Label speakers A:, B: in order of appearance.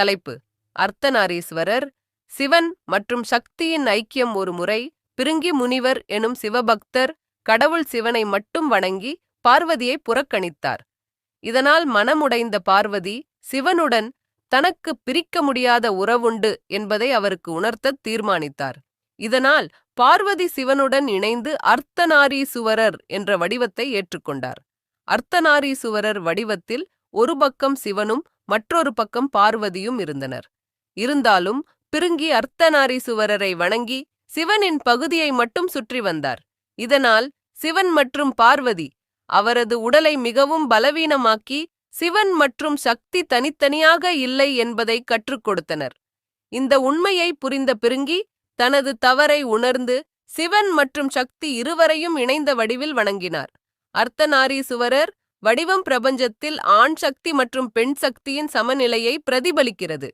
A: தலைப்பு. அர்த்தநாரீஸ்வரர் சிவன் மற்றும் சக்தியின் ஐக்கியம் ஒரு முறை பிருங்கி முனிவர் எனும் சிவபக்தர் கடவுள் சிவனை மட்டும் வணங்கி பார்வதியை புறக்கணித்தார். இதனால் மனமுடைந்த பார்வதி சிவனுடன் தனக்கு பிரிக்க முடியாத உறவுண்டு என்பதை அவருக்கு உணர்த்தத் தீர்மானித்தார். இதனால் பார்வதி சிவனுடன் இணைந்து அர்த்தநாரீசுவரர் என்ற வடிவத்தை ஏற்றுக்கொண்டார். அர்த்தநாரீசுவரர் வடிவத்தில் ஒரு பக்கம் சிவனும் மற்றொரு பக்கம் பார்வதியும் இருந்தனர். இருந்தாலும் பிருங்கி அர்த்தநாரீசுவரரை வணங்கி சிவனின் பகுதியை மட்டும் சுற்றி வந்தார். இதனால் சிவன் மற்றும் பார்வதி அவரது உடலை மிகவும் பலவீனமாக்கி சிவன் மற்றும் சக்தி தனித்தனியாக இல்லை என்பதை கற்றுக் கொடுத்தனர். இந்த உண்மையை புரிந்த பிருங்கி தனது தவறை உணர்ந்து சிவன் மற்றும் சக்தி இருவரையும் இணைந்த வடிவில் வணங்கினார். அர்த்தநாரீசுவரர் வடிவம் பிரபஞ்சத்தில் ஆண் சக்தி மற்றும் பெண் சக்தியின் சமநிலையை பிரதிபலிக்கிறது.